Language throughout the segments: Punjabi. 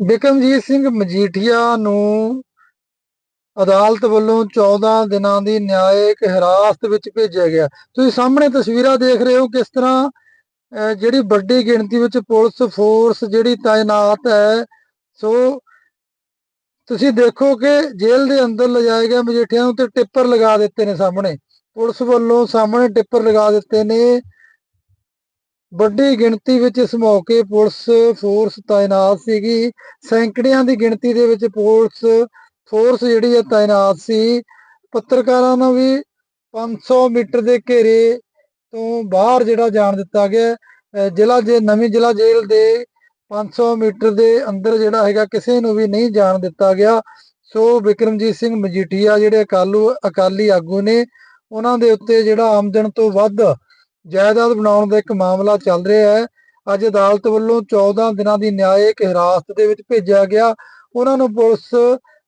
ਬਿਕਰਮਜੀਤ ਸਿੰਘ ਮਜੀਠੀਆ ਨੂੰ ਅਦਾਲਤ ਵੱਲੋਂ 14 ਦਿਨਾਂ ਦੀ ਨਿਆਇਕ ਹਿਰਾਸਤ ਵਿੱਚ ਭੇਜਿਆ ਗਿਆ। ਤੁਸੀਂ ਸਾਹਮਣੇ ਤਸਵੀਰਾਂ ਦੇਖ ਰਹੇ ਹੋ ਕਿਸ ਤਰ੍ਹਾਂ ਜਿਹੜੀ ਵੱਡੀ ਗਿਣਤੀ ਵਿੱਚ ਪੁਲਿਸ ਫੋਰਸ ਜਿਹੜੀ ਤਾਇਨਾਤ ਹੈ, ਸੋ ਤੁਸੀਂ ਦੇਖੋ ਕਿ ਜੇਲ੍ਹ ਦੇ ਅੰਦਰ ਲਿਜਾਏ ਗਏ ਮਜੀਠੀਆ ਨੂੰ ਤੇ ਟਿੱਪਰ ਲਗਾ ਦਿੱਤੇ ਨੇ ਸਾਹਮਣੇ। ਪੁਲਿਸ ਵੱਲੋਂ ਸਾਹਮਣੇ ਟਿੱਪਰ ਲਗਾ ਦਿੱਤੇ ਨੇ। ਵੱਡੀ ਗਿਣਤੀ ਵਿੱਚ ਇਸ ਮੌਕੇ ਪੁਲਿਸ ਫੋਰਸ ਤਾਇਨਾਤ ਸੀਗੀ। ਸੈਂਕੜਿਆਂ ਦੀ ਗਿਣਤੀ ਦੇ ਵਿੱਚ ਪੁਲਿਸ ਫੋਰਸ ਜਿਹੜੀ ਹੈ ਤਾਇਨਾਤ ਸੀ। ਪੱਤਰਕਾਰਾਂ ਨੂੰ ਵੀ 500 ਮੀਟਰ ਦੇ ਘੇਰੇ ਤੋਂ ਬਾਹਰ ਜਿਹੜਾ ਜਾਣ ਦਿੱਤਾ ਗਿਆ। ਜ਼ਿਲ੍ਹਾ ਜੇ, ਨਵੀਂ ਜ਼ਿਲ੍ਹਾ ਜੇਲ੍ਹ ਦੇ 500 ਮੀਟਰ ਦੇ ਅੰਦਰ ਜਿਹੜਾ ਹੈਗਾ ਕਿਸੇ ਨੂੰ ਵੀ ਨਹੀਂ ਜਾਣ ਦਿੱਤਾ ਗਿਆ। ਸੋ ਵਿਕਰਮਜੀਤ ਸਿੰਘ ਮਜੀਠੀਆ ਜਿਹੜੇ ਅਕਾਲੂ ਅਕਾਲੀ ਆਗੂ ਨੇ, ਉਹਨਾਂ ਦੇ ਉੱਤੇ ਜਿਹੜਾ ਆਮਦਨ ਤੋਂ ਵੱਧ ਜਾਇਦਾਦ ਬਣਾਉਣ ਦਾ ਇੱਕ ਮਾਮਲਾ ਚੱਲ ਰਿਹਾ ਹੈ। ਅੱਜ ਅਦਾਲਤ ਵੱਲੋਂ 14 ਦਿਨਾਂ ਦੀ ਨਿਆਇਕ ਹਿਰਾਸਤ ਦੇ ਵਿੱਚ ਭੇਜਿਆ ਗਿਆ। ਉਹਨਾਂ ਨੂੰ ਪੁਲਿਸ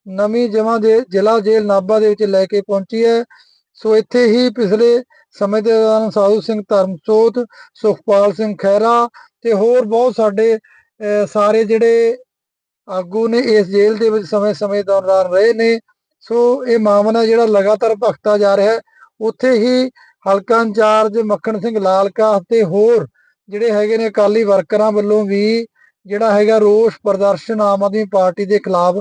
ਨਵੀਂ ਜਮ੍ਹਾਂ ਦੇ ਜ਼ਿਲ੍ਹਾ ਜੇਲ੍ਹ ਨਾਭਾ ਦੇ ਵਿੱਚ ਲੈ ਕੇ ਪਹੁੰਚੀ ਹੈ। ਸੋ ਇੱਥੇ ਹੀ ਪਿਛਲੇ ਸਮੇਂ ਦੇ ਦੌਰਾਨ ਸਾਧੂ ਸਿੰਘ ਧਰਮਸੋਤ, ਸੁਖਪਾਲ ਸਿੰਘ ਖਹਿਰਾ ਤੇ ਹੋਰ ਬਹੁਤ ਸਾਡੇ ਸਾਰੇ ਜਿਹੜੇ ਆਗੂ ਨੇ ਇਸ ਜੇਲ੍ਹ ਦੇ ਵਿੱਚ ਸਮੇਂ-ਸਮੇਂ ਦੌਰਾਨ ਰਹੇ ਨੇ। ਸੋ ਇਹ ਮਾਮਲਾ ਜਿਹੜਾ ਲਗਾਤਾਰ ਭਖਤਾ ਜਾ ਰਿਹਾ ਹੈ। ਉੱਥੇ ਹੀ ਹਲਕਾ ਇੰਚਾਰਜ ਮੱਖਣ ਸਿੰਘ ਲਾਲਕਾ ਅਤੇ ਹੋਰ ਜਿਹੜੇ ਹੈਗੇ ਨੇ ਅਕਾਲੀ ਵਰਕਰਾਂ ਵੱਲੋਂ ਵੀ ਜਿਹੜਾ ਹੈਗਾ ਰੋਸ ਪ੍ਰਦਰਸ਼ਨ ਆਮ ਆਦਮੀ ਪਾਰਟੀ ਦੇ ਖਿਲਾਫ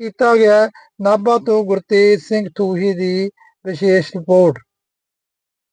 ਕੀਤਾ ਗਿਆ ਨਾਭਾ ਤੋਂ ਗੁਰਤੇਜ ਸਿੰਘ ਥੂਹੀ ਦੀ ਵਿਸ਼ੇਸ਼ ਰਿਪੋਰਟ।